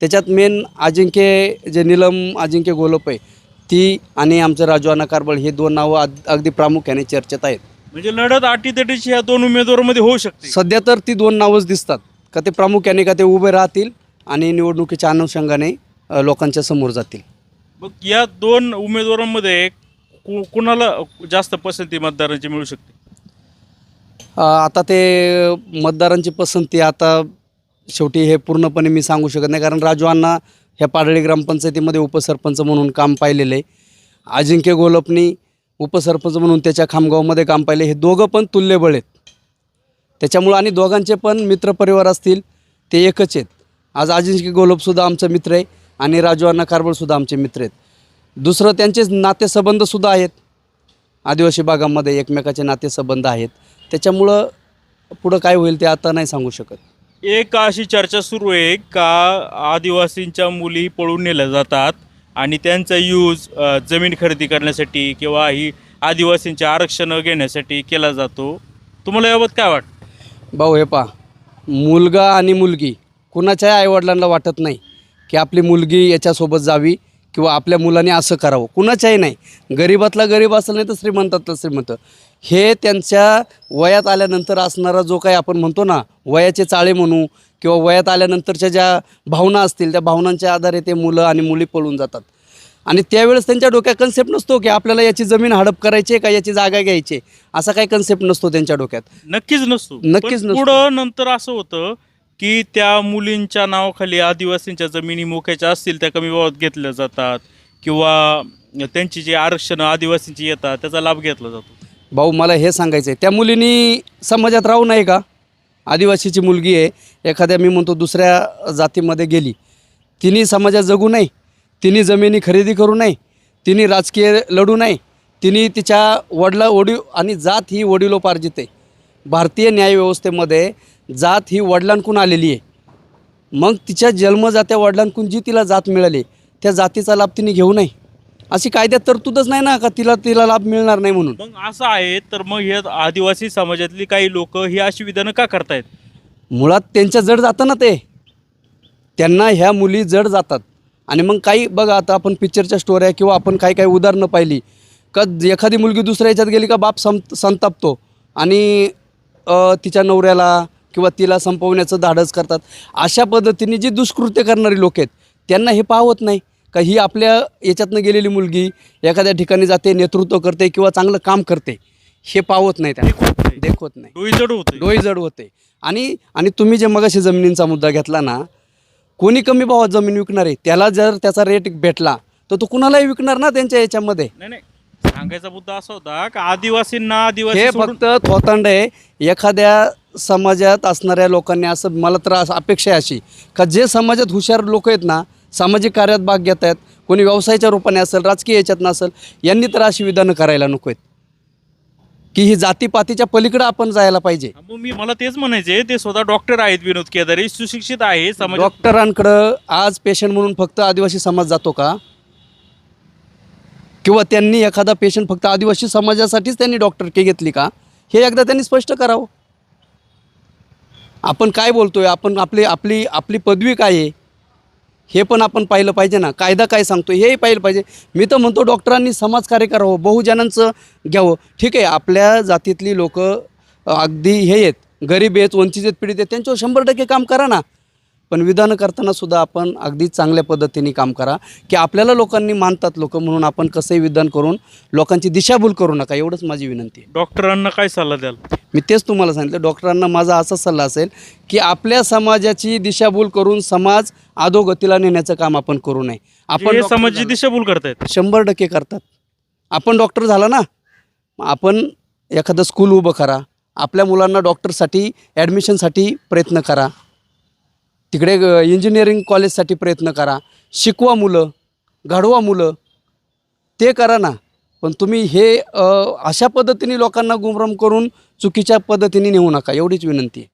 त्याच्यात मेन अजिंक्य जे निलम अजिंक्य गोलप आहे ती आणि आमचं राजू अण्णा कारबळ हे दोन नावं अग- अगदी प्रामुख्याने चर्चेत आहेत. म्हणजे लढत अटीतटीची ह्या दोन उमेदवारांमध्ये होऊ शकते. सध्या तर ती दोन नावंच दिसतात. का ते प्रामुख्याने का ते उभे राहतील आणि निवडणुकीच्या अनुषंगाने अ, लोकांच्या समोर जातील. मग या दोन उमेदवारांमध्ये कु- कुणाला जास्त पसंती मतदारांची मिळू शकते? अ, आता ते मतदारांची पसंती आता शेवटी हे पूर्णपणे मी सांगू शकत नाही. कारण राजू अण्णा ह्या पाडळी ग्रामपंचायतीमध्ये उपसरपंच म्हणून काम पाहिलेलं. आहे अजिंक्य गोलपनी उपसरपंच म्हणून त्याच्या खामगावमध्ये काम पाहिले. हे दोघं पण तुल्यबळ आहेत. त्याच्यामुळं आणि दोघांचे पण मित्रपरिवार असतील ते एकच आहेत. आज अजिंक्य गोलपसुद्धा आमचा मित्र आहे आणि राजू अण्णा कारबळसुद्धा आमचे मित्र आहेत. दुसरं त्यांचे नातेसंबंधसुद्धा आहेत. आदिवासी भागामध्ये एकमेकाचे नातेसंबंध आहेत. त्याच्यामुळं पुढं काय होईल ते आता नाही सांगू शकत. एक अशी चर्चा सुरू आहे का आदिवासींच्या मुली पळून नेल्या जातात आणि त्यांचा यूज अ, जमीन खरेदी करण्यासाठी किंवा ही आदिवासींचे आरक्षण घेण्यासाठी केला जातो. तुम्हाला याबाबत काय वाटतं? भाऊ हे पा मुलगा आणि मुलगी कुणाच्याही आईवडिलांना वाटत नाही की आपली मुलगी याच्यासोबत जावी. किंवा आपल्या मुलाने असं करावं. कुणाच्याही नाही. गरीबातला गरीब असेल नाही तर श्रीमंतातला श्रीमंत. हे त्यांच्या वयात आल्यानंतर असणारा जो काही आपण म्हणतो ना वयाचे चाळे म्हणू किंवा वयात आल्यानंतरच्या ज्या भावना असतील त्या भावनांच्या आधारे ते मुलं आणि मुली पळून जातात. आणि त्यावेळेस त्यांच्या डोक्यात कन्सेप्ट नसतो की आपल्याला याची जमीन हडप करायची आहे का याची जागा घ्यायची. असा काही कन्सेप्ट नसतो त्यांच्या डोक्यात. नक्कीच नसतो. नक्कीच नसतो. पुढं नंतर असं होतं की त्या मुलींच्या नावाखाली आदिवासींच्या जमिनी मोक्याच्या असतील त्या कमी भावात घेतल्या जातात. किंवा त्यांची जी आरक्षण आदिवासींची येतात त्याचा लाभ घेतला जातो. भाऊ मला हे सांगायचं आहे त्या मुलींनी समाजात राहू नये का? आदिवासीची मुलगी आहे एखाद्या मी म्हणतो दुसऱ्या जातीमध्ये गेली तिने समाजात जगू नये तिने जमिनी खरेदी करू नये तिने राजकीय लढू नये तिने तिच्या वडला वडील आणि जात ही वडिलोपार्जित आहे. भारतीय न्यायव्यवस्थेमध्ये जात ही वडिलांकून आलेली आहे. मग तिच्या जन्मजात्या वडिलांकून जी तिला जात मिळाली त्या जातीचा लाभ तिने घेऊ नये. अशी कायद्यात तरतूदच नाही ना का तिला तिला लाभ मिळणार नाही म्हणून? मग असं आहे तर मग हे आदिवासी समाजातली काही लोक ही अशी विधानं का करतायत? मुळात त्यांच्या जड जातं ना ते. त्यांना ह्या मुली जड जातात. आणि मग काही बघा आता आपण पिक्चरच्या स्टोऱ्या किंवा आपण काही काही उदाहरणं पाहिली. का एखादी मुलगी दुसऱ्या ह्याच्यात गेली का बाप सं संतापतो. आणि तिच्या नवऱ्याला किंवा तिला संपवण्याचं धाडस करतात. अशा पद्धतीने जी दुष्कृत्य करणारी लोक आहेत त्यांना हे पाहत नाही. का ही आपल्या याच्यातनं गेलेली मुलगी एखाद्या ठिकाणी जाते नेतृत्व करते किंवा चांगलं काम करते हे पावत नाही त्यांना. देखवत नाही. डोई जड होते. डोई जड होते. आणि आणि तुम्ही जे मगाशी जमिनींचा मुद्दा घेतला ना कोणी कमी भावात जमीन विकणार आहे त्याला जर त्याचा रेट भेटला तर तो कुणालाही विकणार ना त्यांच्या याच्यामध्ये? नाही नाही. सांगायचा मुद्दा असा होता का आदिवासींना आदिवासी हे सोडून- फक्त थोतांड आहे. एखाद्या समाजात असणाऱ्या लोकांनी असं मला तर असं अपेक्षा आहे अशी. का जे समाजात हुशार लोक आहेत ना सामाजिक कार्यात भाग घेत आहेत कोणी व्यवसायाच्या रूपाने असेल राजकीय याच्यात नसेल यांनी तर अशी विधानं करायला नको आहेत. की ही जातीपातीच्या पलीकडं आपण जायला पाहिजे. मग मी मला तेच म्हणायचे ते स्वतः डॉक्टर आहेत विनोद केदारे सुशिक्षित आहे समाज डॉक्टरांकडं आज पेशंट म्हणून फक्त आदिवासी समाज जातो का? किंवा त्यांनी एखादा पेशंट फक्त आदिवासी समाजासाठीच त्यांनी डॉक्टर के घेतली का? हे एकदा त्यांनी स्पष्ट करावं. आपण काय बोलतो आहे आपण आपली आपली आपली पदवी काय आहे? हे पण आपण पाहिलं पाहिजे ना. कायदा काय सांगतो? हेही पाहिलं पाहिजे. मी तर म्हणतो डॉक्टरांनी समाजकार्य करावं बहुजनांचं घ्यावं. ठीक आहे आपल्या जातीतली लोक अगदी हे आहेत गरीब आहेत वंचित आहेत पीडित आहेत त्यांच्यावर शंभर टक्के काम करा ना. पण विधानं करताना सुद्धा आपण अगदी चांगल्या पद्धतीने काम करा की आपल्याला लोकांनी मानतात लोक म्हणून आपण कसंही विधान करून लोकांची दिशाभूल करू नका. एवढंच माझी विनंती आहे. डॉक्टरांना काय सल्ला द्याल? मी तेच तुम्हाला सांगितलं डॉक्टरांना माझा असा सल्ला असेल की आपल्या समाजाची दिशाभूल करून समाज अधोगतीला नेण्याचं काम आपण करू नये. आपण समाजाची. दिशाभूल करतायत. शंभर टक्के करतात. आपण डॉक्टर झाला ना आपण एखादं स्कूल उभं करा आपल्या मुलांना डॉक्टरसाठी ॲडमिशनसाठी प्रयत्न करा. तिकडे इंजिनिअरिंग कॉलेजसाठी प्रयत्न करा. शिकवा मुलं घडवा मुलं ते करा ना. पण तुम्ही हे अशा पद्धतीने लोकांना गुमराम करून चुकीच्या पद्धतीने नेऊ नका एवढीच विनंती आहे.